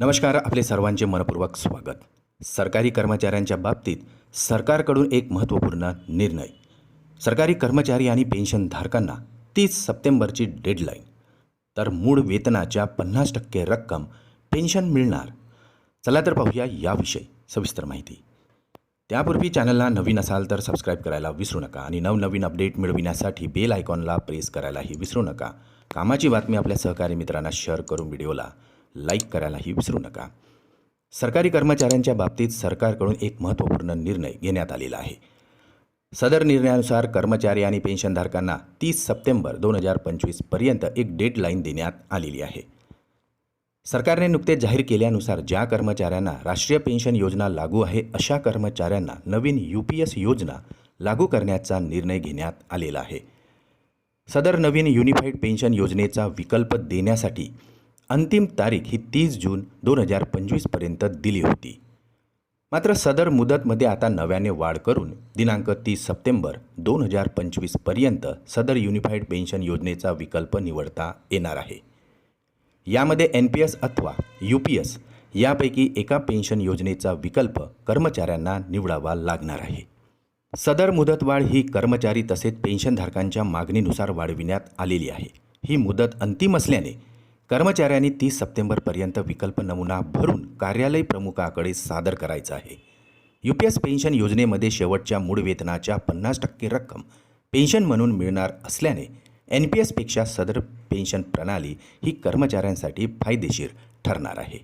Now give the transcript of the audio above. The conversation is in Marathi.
नमस्कार आपले सर्वांचे मनपूर्वक स्वागत. सरकारी कर्मचाऱ्यांच्या बाबतीत सरकारकडून एक महत्त्वपूर्ण निर्णय. सरकारी कर्मचारी आणि पेन्शनधारकांना तीस सप्टेंबरची डेडलाईन. तर मूळ वेतनाच्या पन्नास टक्के रक्कम पेन्शन मिळणार. चला तर पाहूया याविषयी सविस्तर माहिती. त्यापूर्वी चॅनलला नवीन असाल तर सबस्क्राईब करायला विसरू नका आणि नवनवीन अपडेट मिळविण्यासाठी बेल आयकॉनला प्रेस करायलाही विसरू नका. कामाची बातमी आपल्या सहकारी मित्रांना शेअर करून व्हिडिओला लाईक करायलाही विसरू नका. सरकारी कर्मचाऱ्यांच्या बाबतीत सरकारकडून एक महत्त्वपूर्ण निर्णय घेण्यात आलेला आहे. सदर निर्णयानुसार कर्मचारी आणि पेन्शनधारकांना तीस सप्टेंबर दोन हजार पंचवीसपर्यंत एक डेडलाईन देण्यात आलेली आहे. सरकारने नुकतेच जाहीर केल्यानुसार ज्या कर्मचाऱ्यांना राष्ट्रीय पेन्शन योजना लागू आहे अशा कर्मचाऱ्यांना नवीन यू पी एस योजना लागू करण्याचा निर्णय घेण्यात आलेला आहे. सदर नवीन युनिफाईड पेन्शन योजनेचा विकल्प देण्यासाठी अंतिम तारीख ही तीस जून दोन हजार पंचवीसपर्यंत दिली होती. मात्र सदर मुदतमध्ये आता नव्याने वाढ करून दिनांक तीस सप्टेंबर दोन हजार पंचवीसपर्यंत सदर युनिफाईड पेन्शन योजनेचा विकल्प निवडता येणार आहे. यामध्ये एन पी एस अथवा यू पी एस यापैकी एका पेन्शन योजनेचा विकल्प कर्मचाऱ्यांना निवडावा लागणार आहे. सदर मुदतवाढ ही कर्मचारी तसेच पेन्शनधारकांच्या मागणीनुसार वाढविण्यात आलेली आहे. ही मुदत अंतिम असल्याने कर्मचाऱ्यांनी तीस सप्टेंबरपर्यंत विकल्प नमुना भरून कार्यालय प्रमुखाकडे सादर करायचा आहे. यू पी एस पेन्शन योजनेमध्ये शेवटच्या मूळ वेतनाच्या पन्नास टक्के रक्कम पेन्शन म्हणून मिळणार असल्याने एन पी एसपेक्षा सदर पेन्शन प्रणाली ही कर्मचाऱ्यांसाठी फायदेशीर ठरणार आहे.